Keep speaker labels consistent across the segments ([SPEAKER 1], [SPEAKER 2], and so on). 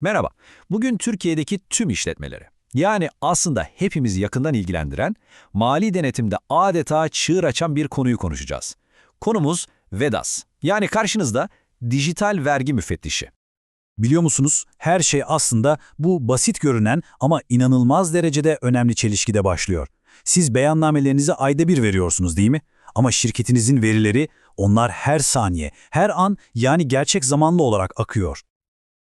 [SPEAKER 1] Merhaba. Bugün Türkiye'deki tüm işletmeleri, yani aslında hepimizi yakından ilgilendiren, mali denetimde adeta çığır açan bir konuyu konuşacağız. Konumuz VEDAS, yani karşınızda dijital vergi müfettişi.
[SPEAKER 2] Biliyor musunuz, her şey aslında bu basit görünen ama inanılmaz derecede önemli çelişkide başlıyor. Siz beyannamelerinizi ayda bir veriyorsunuz değil mi? Ama şirketinizin verileri, onlar her saniye, her an yani gerçek zamanlı olarak akıyor.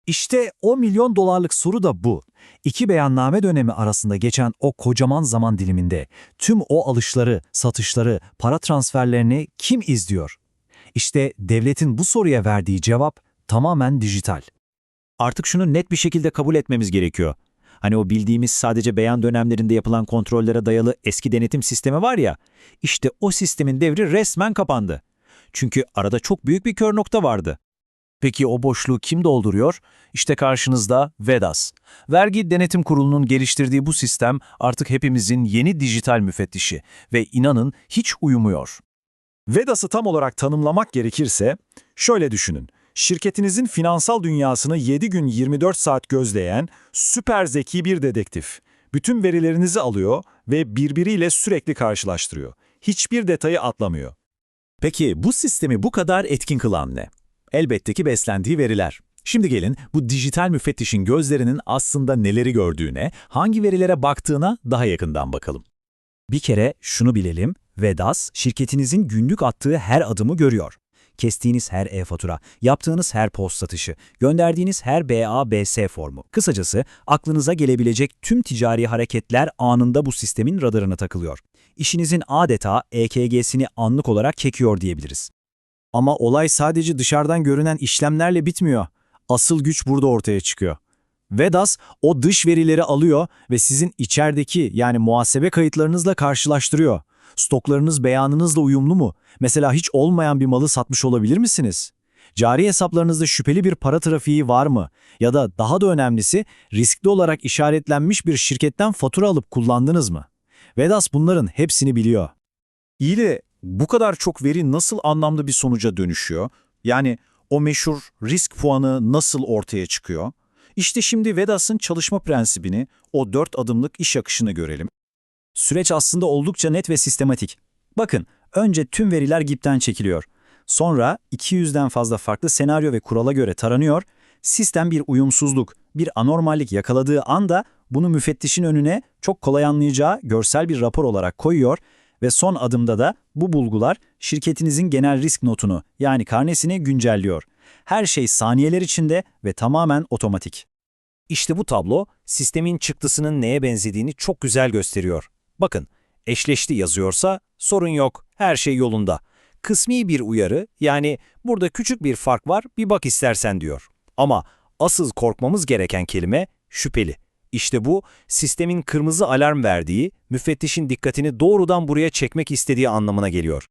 [SPEAKER 3] İşte o milyon dolarlık soru da bu. İki beyanname dönemi arasında geçen o kocaman zaman diliminde tüm o alışları, satışları, para transferlerini kim izliyor? İşte devletin bu soruya verdiği cevap tamamen dijital.
[SPEAKER 4] Artık şunu net bir şekilde kabul etmemiz gerekiyor. Hani o bildiğimiz sadece beyan dönemlerinde yapılan kontrollere dayalı eski denetim sistemi var ya, işte o sistemin devri resmen kapandı. Çünkü arada çok büyük bir kör nokta vardı.
[SPEAKER 3] Peki o boşluğu kim dolduruyor? İşte karşınızda VEDAS. Vergi Denetim Kurulu'nun geliştirdiği bu sistem artık hepimizin yeni dijital müfettişi ve inanın hiç uyumuyor.
[SPEAKER 5] VEDAS'ı tam olarak tanımlamak gerekirse, şöyle düşünün. Şirketinizin finansal dünyasını 7 gün 24 saat gözleyen süper zeki bir dedektif. Bütün verilerinizi alıyor ve birbiriyle sürekli karşılaştırıyor. Hiçbir detayı atlamıyor.
[SPEAKER 2] Peki bu sistemi bu kadar etkin kılan ne? Elbette ki beslendiği veriler. Şimdi gelin bu dijital müfettişin gözlerinin aslında neleri gördüğüne, hangi verilere baktığına daha yakından bakalım.
[SPEAKER 3] Bir kere şunu bilelim, VEDAS şirketinizin günlük attığı her adımı görüyor. Kestiğiniz her e-fatura, yaptığınız her post satışı, gönderdiğiniz her BA-BS formu. Kısacası aklınıza gelebilecek tüm ticari hareketler anında bu sistemin radarına takılıyor. İşinizin adeta EKG'sini anlık olarak çekiyor diyebiliriz. Ama olay sadece dışarıdan görünen işlemlerle bitmiyor. Asıl güç burada ortaya çıkıyor. VEDAS o dış verileri alıyor ve sizin içerideki yani muhasebe kayıtlarınızla karşılaştırıyor. Stoklarınız beyanınızla uyumlu mu? Mesela hiç olmayan bir malı satmış olabilir misiniz? Cari hesaplarınızda şüpheli bir para trafiği var mı? Ya da daha da önemlisi riskli olarak işaretlenmiş bir şirketten fatura alıp kullandınız mı? VEDAS bunların hepsini biliyor.
[SPEAKER 6] İyi de bu kadar çok veri nasıl anlamlı bir sonuca dönüşüyor? Yani o meşhur risk puanı nasıl ortaya çıkıyor? İşte şimdi VEDAS'ın çalışma prensibini, o dört adımlık iş akışını görelim.
[SPEAKER 3] Süreç aslında oldukça net ve sistematik. Bakın, önce tüm veriler GIP'ten çekiliyor. Sonra 200'den fazla farklı senaryo ve kurala göre taranıyor. Sistem bir uyumsuzluk, bir anormallik yakaladığı anda bunu müfettişin önüne çok kolay anlayacağı görsel bir rapor olarak koyuyor ve son adımda da bu bulgular şirketinizin genel risk notunu yani karnesini güncelliyor. Her şey saniyeler içinde ve tamamen otomatik.
[SPEAKER 4] İşte bu tablo sistemin çıktısının neye benzediğini çok güzel gösteriyor. Bakın, eşleşti yazıyorsa sorun yok, her şey yolunda. Kısmi bir uyarı, yani burada küçük bir fark var, bir bak istersen diyor. Ama asıl korkmamız gereken kelime şüpheli. İşte bu, sistemin kırmızı alarm verdiği, müfettişin dikkatini doğrudan buraya çekmek istediği anlamına geliyor.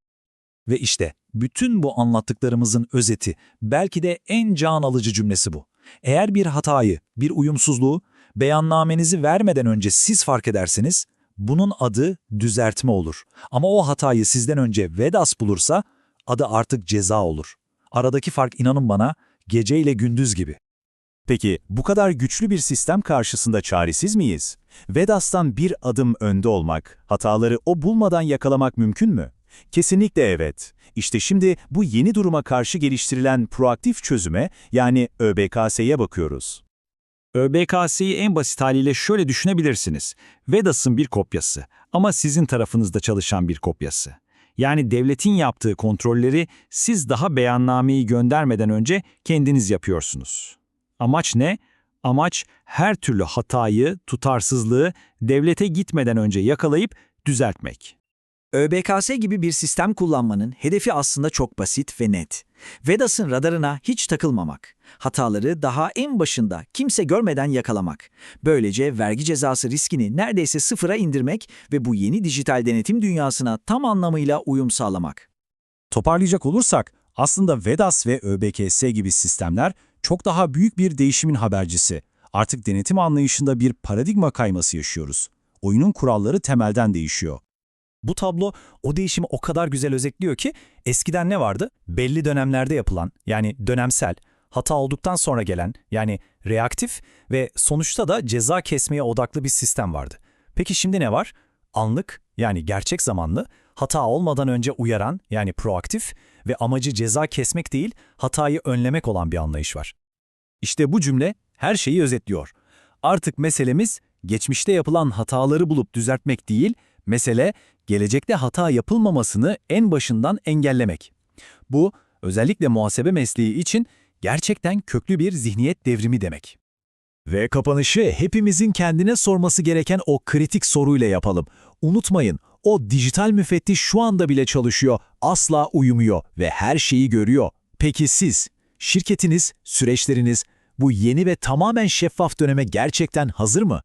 [SPEAKER 2] Ve işte bütün bu anlattıklarımızın özeti, belki de en can alıcı cümlesi bu. Eğer bir hatayı, bir uyumsuzluğu beyannamenizi vermeden önce siz fark ederseniz, bunun adı düzeltme olur. Ama o hatayı sizden önce VEDAS bulursa, adı artık ceza olur. Aradaki fark inanın bana, gece ile gündüz gibi. Peki bu kadar güçlü bir sistem karşısında çaresiz miyiz? VEDAS'tan bir adım önde olmak, hataları o bulmadan yakalamak mümkün mü? Kesinlikle evet. İşte şimdi bu yeni duruma karşı geliştirilen proaktif çözüme yani ÖBKS'ye bakıyoruz.
[SPEAKER 3] ÖBKS'yi en basit haliyle şöyle düşünebilirsiniz. VEDAS'ın bir kopyası ama sizin tarafınızda çalışan bir kopyası. Yani devletin yaptığı kontrolleri siz daha beyannameyi göndermeden önce kendiniz yapıyorsunuz. Amaç ne? Amaç her türlü hatayı, tutarsızlığı devlete gitmeden önce yakalayıp düzeltmek.
[SPEAKER 7] ÖBKS gibi bir sistem kullanmanın hedefi aslında çok basit ve net. VEDAS'ın radarına hiç takılmamak. Hataları daha en başında kimse görmeden yakalamak. Böylece vergi cezası riskini neredeyse sıfıra indirmek ve bu yeni dijital denetim dünyasına tam anlamıyla uyum sağlamak.
[SPEAKER 2] Toparlayacak olursak, aslında VEDAS ve ÖBKS gibi sistemler çok daha büyük bir değişimin habercisi. Artık denetim anlayışında bir paradigma kayması yaşıyoruz. Oyunun kuralları temelden değişiyor.
[SPEAKER 3] Bu tablo o değişimi o kadar güzel özetliyor ki eskiden ne vardı? Belli dönemlerde yapılan yani dönemsel
[SPEAKER 4] hata olduktan sonra gelen yani reaktif ve sonuçta da ceza kesmeye odaklı bir sistem vardı. Peki şimdi ne var? Anlık yani gerçek zamanlı, hata olmadan önce uyaran yani proaktif ve amacı ceza kesmek değil, hatayı önlemek olan bir anlayış var.
[SPEAKER 1] İşte bu cümle her şeyi özetliyor. Artık meselemiz geçmişte yapılan hataları bulup düzeltmek değil, mesele gelecekte hata yapılmamasını en başından engellemek. Bu özellikle muhasebe mesleği için gerçekten köklü bir zihniyet devrimi demek. Ve kapanışı hepimizin kendine sorması gereken o kritik soruyla yapalım. Unutmayın, o dijital müfettiş şu anda bile çalışıyor, asla uyumuyor ve her şeyi görüyor. Peki siz, şirketiniz, süreçleriniz bu yeni ve tamamen şeffaf döneme gerçekten hazır mı?